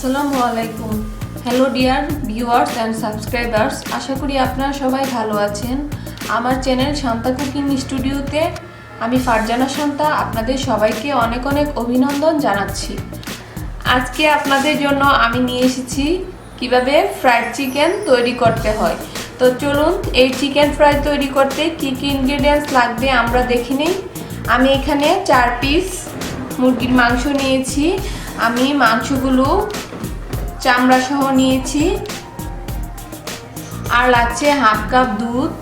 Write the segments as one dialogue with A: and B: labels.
A: আসসালামু আলাইকুম। Hello dear viewers and subscribers আশা করি আপনারা সবাই ভালো আছেন। আমার চ্যানেল শান্তা কুকিং স্টুডিওতে আমি ফারজানা শান্তা আপনাদের সবাইকে অনেক অনেক অভিনন্দন জানাচ্ছি। আজকে আপনাদের জন্য আমি নিয়ে এসেছি কীভাবে ফ্রাইড চিকেন তৈরি করতে হয়। তো চলুন, এই চিকেন ফ্রাই তৈরি করতে কী কী ইনগ্রিডিয়েন্টস লাগবে আমরা দেখে নিই। আমি এখানে চার পিস মুরগির মাংস নিয়েছি। আমি মাংসগুলো চামড়া সহ নিয়েছি। আর লাগছে হাফ কাপ দুধ,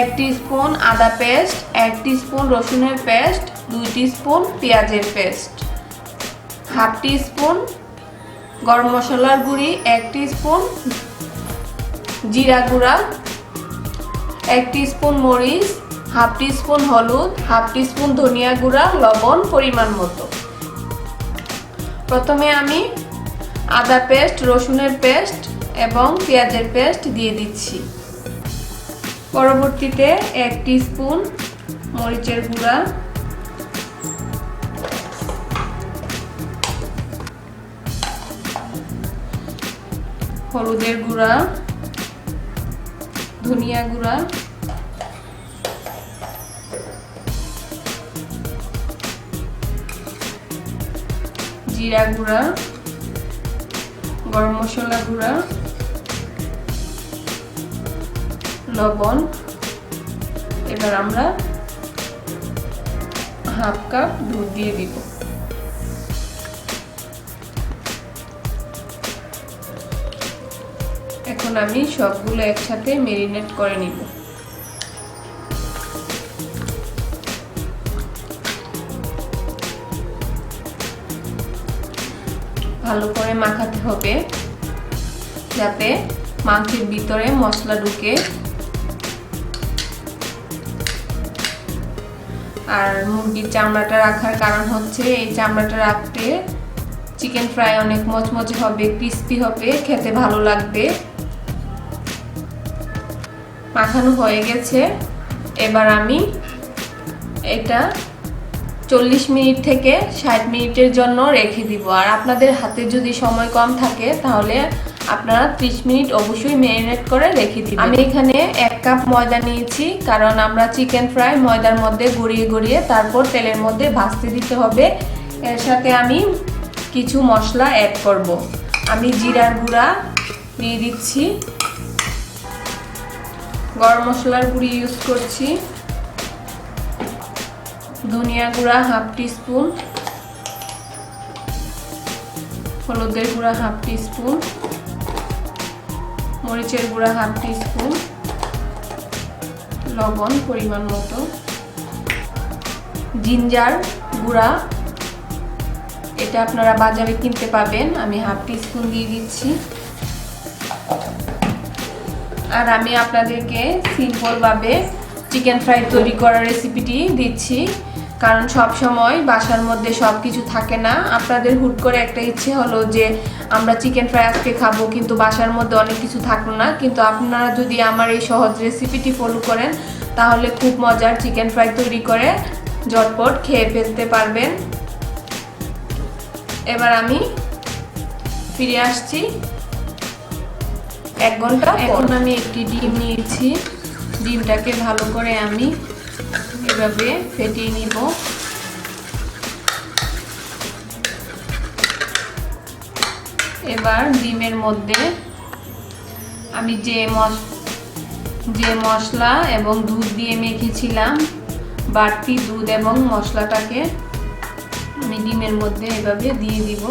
A: এক স্পুন আদা পেস্ট, এক স্পুন রসুনের পেস্ট, দুই স্পুন পেঁয়াজের পেস্ট, হাফ স্পুন গরম মশলার গুঁড়ি, এক স্পুন জিরা গুঁড়া, এক স্পুন মরিচ, হাফ স্পুন হলুদ, হাফ স্পুন ধনিয়া গুঁড়া, লবণ পরিমাণ মতো। প্রথমে আমি আদা পেস্ট, রসুনের পেস্ট এবং পেঁয়াজের পেস্ট দিয়ে দিচ্ছি। পরবর্তীতে এক স্পুন মরিচের গুঁড়া। হলুদের গুঁড়া। ধনিয়া গুঁড়া। জিরা গুঁড়া। গরম মশলা গুঁড়া, লবণ, এবার আমরা হাফ কাপ দুধ দিয়ে দিব। এখন আমি সবগুলো একসাথে মেরিনেট করে নিব। ভালো করে মাখাতে হবে। যাতে মাংসের ভিতরে মশলা ঢুকে। আর মুরগির চামড়াটা রাখার কারণ হচ্ছে, এই চামড়াটা রাখতে চিকেন ফ্রাই অনেক মচমচে হবে ক্রিস্পি হবে, খেতে ভালো লাগবে। মাখানো হয়ে গেছে। এবার আমি এটা চল্লিশ মিনিট থেকে ষাট মিনিটের জন্য রেখে দিব। আর আপনাদের হাতে যদি সময় কম থাকে, তাহলে আপনারা ত্রিশ মিনিট অবশ্যই ম্যারিনেট করে রেখে দিন আমি এখানে এক কাপ ময়দা নিয়েছি, কারণ আমরা চিকেন ফ্রাই ময়দার মধ্যে গড়িয়ে গড়িয়ে তারপর তেলের মধ্যে ভাজতে দিতে হবে। এর সাথে আমি কিছু মশলা অ্যাড করব। আমি জিরার গুঁড়া দিয়ে দিচ্ছি। গরম মশলার গুঁড়ি ইউজ করছি। ধনিয়া গুঁড়া হাফ স্পুন হলুদের গুঁড়া হাফ স্পুন মরিচের গুঁড়া হাফ স্পুন লবণ পরিমাণ মতো। জিঞ্জার গুঁড়া। এটা আপনারা বাজারে কিনতে পাবেন। আমি হাফ স্পুন দিয়ে দিচ্ছি। আর আমি আপনাদেরকে সিম্পলভাবে চিকেন ফ্রাই তৈরি করার রেসিপিটি দিচ্ছি। কারণ সব সময় বাসার মধ্যে সব কিছু থাকে না। আপনাদের হুট করে একটা ইচ্ছে হলো যে আমরা চিকেন ফ্রাই আজকে খাব কিন্তু বাসার মধ্যে অনেক কিছু থাকল না। কিন্তু আপনারা যদি আমার এই সহজ রেসিপিটি ফলো করেন তাহলে খুব মজার চিকেন ফ্রাই তৈরি করে ঝটপট খেয়ে ফেলতে পারবেন। এবার আমি ফিরে আসছি এক ঘণ্টা এখন আমি একটি ডিম নিয়েছি। ডিমটাকে ভালো করে আমি এভাবে ফেটিয়ে নিব। এবার ডিমের মধ্যে আমি যে মশ, যে মশলা এবং দুধ দিয়ে মেখেছিলাম, বাড়তি দুধ এবং মশলাটাকে আমি ডিমের মধ্যে এভাবে দিয়ে দিব।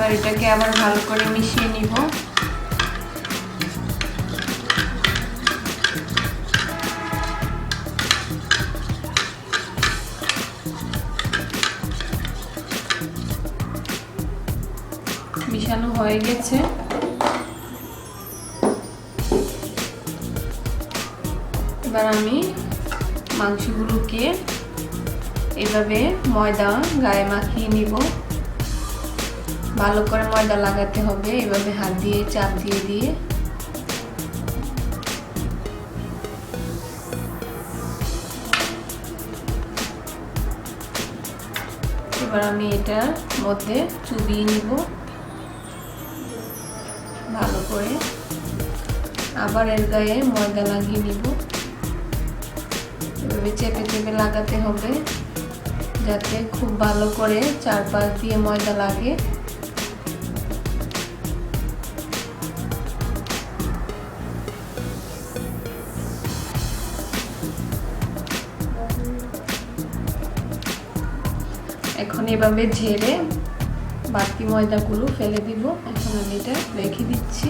A: এবার এটাকে আবার ভালো করে মিশিয়ে নিব। মিশানো হয়ে গেছে। এবার আমি মাংসগুলোকে এভাবে ময়দা গায়ে মাখিয়ে নিব। ভালো করে ময়দা লাগাতে হবে, এভাবে হাত দিয়ে, চাপ দিয়ে দিয়ে। এবার আমি এটার মধ্যে চুবিয়ে নিব। ভালো করে। আবার এর গায়ে ময়দা লাগিয়ে নিব। এভাবে চেপে চেপে লাগাতে হবে, যাতে খুব ভালো করে চারপাশ দিয়ে ময়দা লাগে। এখন এভাবে ঝেড়ে বাকি ময়দাগুলো ফেলে দিব। এখন আমি এটা রেখে দিচ্ছি।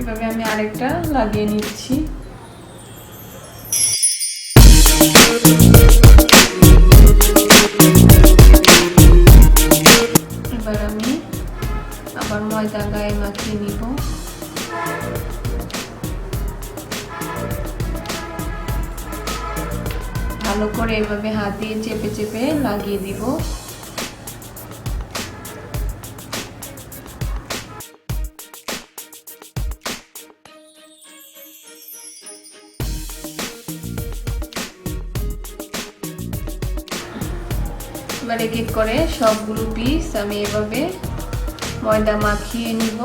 A: এভাবে আমি আরেকটা লাগিয়ে নিচ্ছি। ভালো করে এভাবে হাত দিয়ে চেপে চেপে লাগিয়ে দিব। এবার এক করে সবগুলো পিস আমি এভাবে ময়দা মাখিয়ে নিব।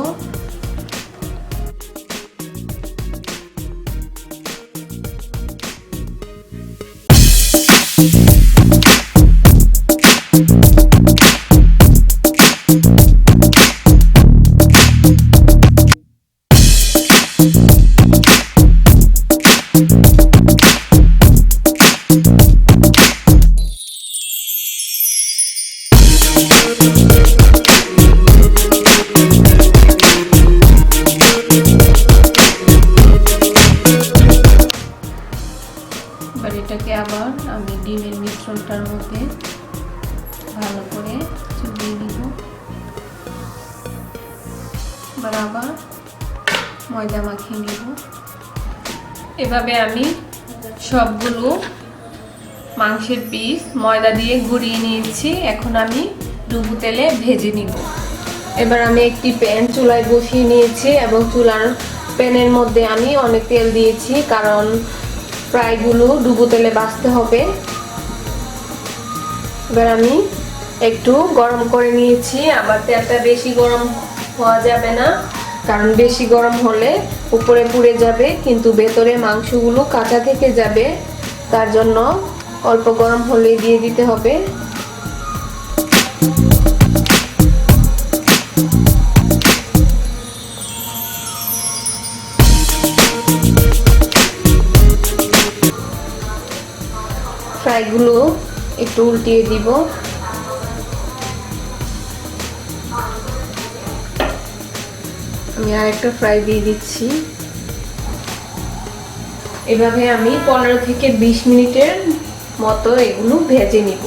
A: এটাকে আবার আমি ডিমের মিশ্রণটার মধ্যে ভালো করে চুবিয়ে দিব আবার ময়দা মাখিয়ে নিব। এভাবে আমি সবগুলো মাংসের পিস ময়দা দিয়ে গুঁড়িয়ে নিয়েছি। এখন আমি ডুবু তেলে ভেজে নিব। এবার আমি একটি প্যান চুলায় বসিয়ে নিয়েছি এবং চুলার প্যানের মধ্যে আমি অনেক তেল দিয়েছি, কারণ ফ্রাইগুলো ডুবো তেলে বাছতে হবে। এবার আমি একটু গরম করে নিয়েছি। আবার তেলটা বেশি গরম হওয়া যাবে না, কারণ বেশি গরম হলে উপরে পুড়ে যাবে, কিন্তু ভেতরে মাংসগুলো কাঁচা থেকে যাবে। তার জন্য অল্প গরম হলেই দিয়ে দিতে হবে। ফ্রাইগুলো একটু উল্টিয়ে দিব। আমি আরেকটা ফ্রাই দিয়ে দিচ্ছি। এভাবে আমি পনেরো থেকে বিশ মিনিটের মতো এগুলো ভেজে নিব।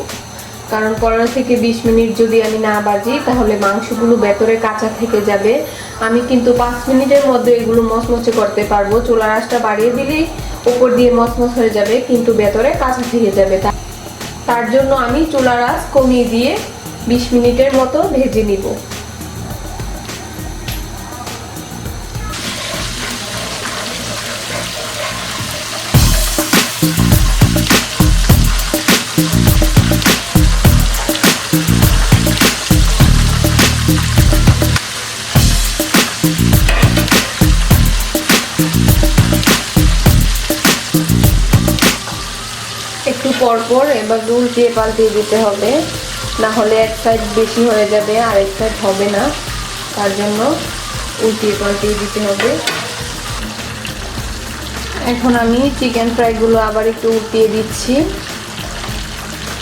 A: কারণ পনেরো থেকে বিশ মিনিট যদি আমি না বাজি তাহলে মাংসগুলো ভেতরে কাঁচা থেকে যাবে। আমি কিন্তু পাঁচ মিনিটের মধ্যে এগুলো মচমচে করতে পারব। চুলার আঁচটা বাড়িয়ে দিলেই উপর দিয়ে মচমচ হয়ে যাবে, কিন্তু ভেতরে কাঁচা থেকে যাবে। তার জন্য আমি চুলার আঁচ কমিয়ে দিয়ে বিশ মিনিটের মতো ভেজে নিব। একটু পরপর এবার উল্টিয়ে পাল্টিয়ে দিতে হবে। না হলে এক সাইড বেশি হয়ে যাবে আর এক সাইড হবে না। তার জন্য উল্টিয়ে পাল্টিয়ে দিতে হবে। এখন আমি চিকেন ফ্রাইগুলো আবার একটু উল্টিয়ে দিচ্ছি।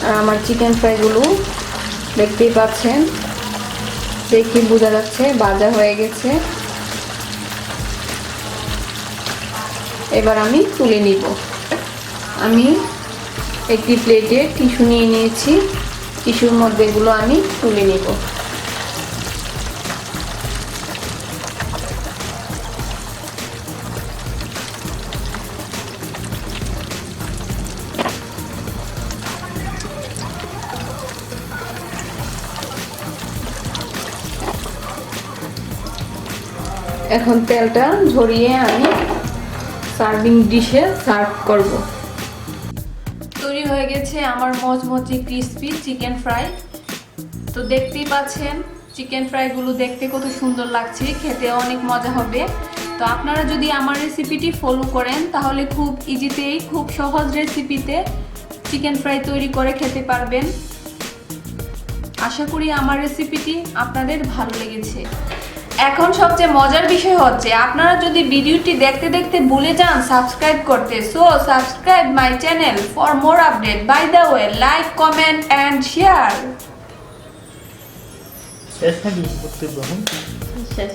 A: আর আমার চিকেন ফ্রাইগুলো দেখতেই পাচ্ছেন। দেখি বোঝা যাচ্ছে বাজা হয়ে গেছে। এবার আমি তুলে নিব। আমি একটি প্লেটে টিস্যু নিয়ে নিয়েছি। টিস্যুর মধ্যে এগুলো আমি তুলে নিব। এখন তেলটা ঝরিয়ে আমি সার্ভিং ডিশে সার্ভ করব। তৈরি হয়ে গেছে আমার মচমচে ক্রিসপি চিকেন ফ্রাই তো দেখতেই পাচ্ছেন চিকেন ফ্রাইগুলো দেখতে কত সুন্দর লাগছে, খেতে অনেক মজা হবে। তো আপনারা যদি আমার রেসিপিটি ফলো করেন, তাহলে খুব ইজিতেই খুব সহজ রেসিপিতে চিকেন ফ্রাই তৈরি করে খেতে পারবেন। আশা করি আমার রেসিপিটি আপনাদের ভালো লেগেছে। এখন সবচেয়ে মজার বিষয় হচ্ছে, আপনারা যদি ভিডিওটি দেখতে দেখতে ভুলে যান সাবস্ক্রাইব করতে। So subscribe my channel for more update by the way like comment and share